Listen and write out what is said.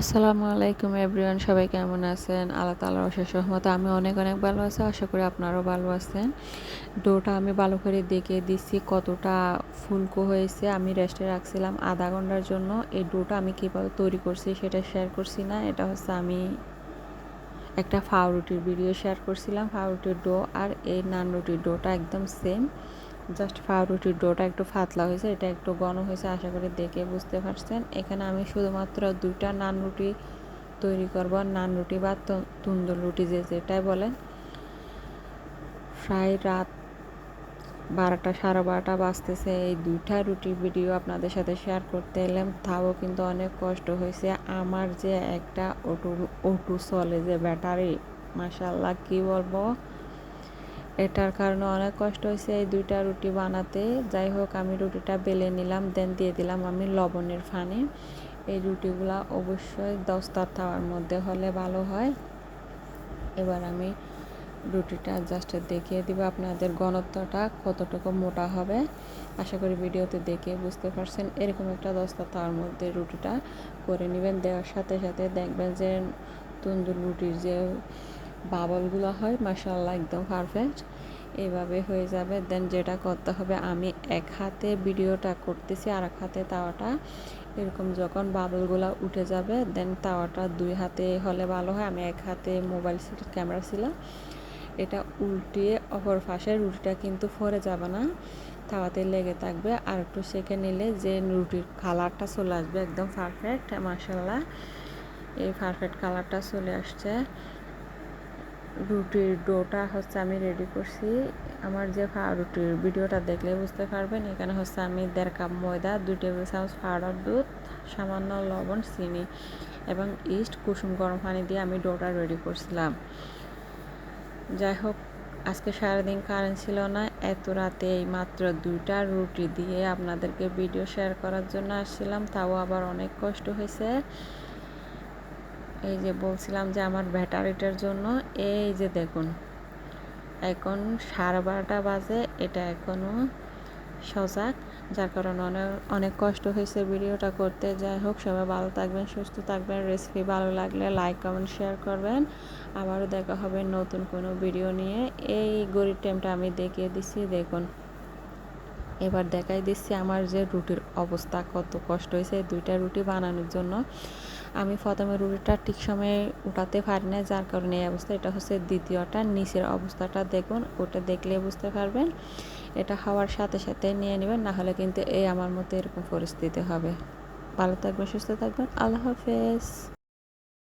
আসসালামু আলাইকুম এভরিওয়ান, সবাই কেমন আছেন? আল্লাহ তালার অশেষ রহমতে আমি অনেক অনেক ভালো আছি, আশা করি আপনারাও ভালো আছেন। ডোটা আমি ভালো করে দেখে দিচ্ছি, কতটা ফুলকো হয়েছে। আমি রেস্টে রাখছিলাম আধা ঘণ্টার জন্য। এই ডোটা আমি কীভাবে তৈরি করছি সেটা শেয়ার করছি না। এটা হচ্ছে আমি একটা ফাউরুটির ভিডিও শেয়ার করছিলাম, ফাউরুটির ডো। আর এই নান রুটির ডোটা একদম সেম জাস্ট ফাউরুটির ডোটা একটু ফাতলা হয়েছে, এটা একটু ঘন হয়েছে, আশা করি দেখে বুঝতে পারছেন। এখানে আমি শুধুমাত্র দুইটা নান রুটি তৈরি করব, নান রুটি বা তুন্দুর রুটি যে যেটাই বলেন। প্রায় রাত বারোটা, সাড়ে বারোটা বাজতেছে, এই দুইটা রুটির ভিডিও আপনাদের সাথে শেয়ার করতে এলাম। তাও কিন্তু অনেক কষ্ট হয়েছে। আমার যে একটা অটু অটু চলে যে ব্যাটারি মাসাল্লাহ কি বলব? এটার কারণে অনেক কষ্ট হয়েছে এই দুইটা রুটি বানাতে। যাই হোক, আমি রুটিটা বেলে নিলাম, দেন দিয়ে দিলাম আমি লবণের ফানে। এই রুটিগুলা অবশ্যই দস্তার তাওয়ার মধ্যে হলে ভালো হয়। এবার আমি রুটিটা জাস্ট দেখিয়ে দিব আপনাদের ঘনত্বটা কতটুকু মোটা হবে। আশা করি ভিডিওতে দেখে বুঝতে পারছেন, এরকম একটা দস্তা তাওয়ার মধ্যে রুটিটা করে নেবেন। দেওয়ার সাথে সাথে দেখবেন যে তন্দুর রুটির যে বাবলগুলো হয় মাসাল্লাহ একদম পারফেক্ট এভাবে হয়ে যাবে। দেন যেটা করতে হবে, আমি এক হাতে ভিডিওটা করতেছি, আর এক হাতে তাওয়াটা। এরকম যখন বাবলগুলো উঠে যাবে দেন তাওয়াটা দুই হাতে হলে ভালো হয়। আমি এক হাতে মোবাইল ক্যামেরা ছিল এটা উল্টিয়ে, অপর পাশে রুটিটা কিন্তু ফরে যাবে না। তাওয়াতে লেগে থাকবে। আর একটু সেঁকে নিলে যে রুটির কালারটা চলে আসবে, একদম পারফেক্ট মাসাল্লাহ এই পারফেক্ট কালারটা চলে আসছে। রুটির ডোটা হচ্ছে আমি রেডি করছি। আমার যে রুটির ভিডিওটা দেখলে বুঝতে পারবেন, এখানে হচ্ছে আমি দেড় কাপ ময়দা, দুই টেবিল চামচ পাউডার দুধ, সামান্য লবণ, চিনি এবং ইস্ট কুসুম গরম পানি দিয়ে আমি ডোটা রেডি করছিলাম। যাই হোক, আজকে সারাদিন কারেন্ট ছিল না, এত রাতে এই মাত্র দুইটা রুটি দিয়ে আপনাদেরকে ভিডিও শেয়ার করার জন্য আসছিলাম, তাও আবার অনেক কষ্ট হয়েছে। এই যে বলছিলাম যে আমার ব্যাটারিটার জন্য, এই যে দেখুন, এখন সাড়ে বারোটা বাজে, এটা এখনও সজাগ, যার কারণে অনেক অনেক কষ্ট হয়েছে ভিডিওটা করতে। যাই হোক, সবাই ভালো থাকবেন, সুস্থ থাকবেন রেসিপি ভালো লাগলে লাইক কমেন্ট শেয়ার করবেন। আবারও দেখা হবে নতুন কোনো ভিডিও নিয়ে। এই গরিব টাইমটা আমি দেখিয়ে দিচ্ছি, দেখুন। এবার দেখাই দিচ্ছি আমার যে রুটির অবস্থা, কত কষ্ট হয়েছে দুইটা রুটি বানানোর জন্য। আমি প্রথমে রুটিটা ঠিক সময়ে উঠাতে পারি না যার কারণে এই অবস্থা। এটা হচ্ছে দ্বিতীয়টা, নিচের অবস্থাটা দেখুন, ওটা দেখলে বুঝতে পারবেন। এটা হওয়ার সাথে সাথে নিয়ে নেবেন, না হলে কিন্তু এই আমার মতো এরকম পরিস্থিতি হবে। ভালো থাকবেন, সুস্থ থাকবেন, আল্লাহ হাফেজ।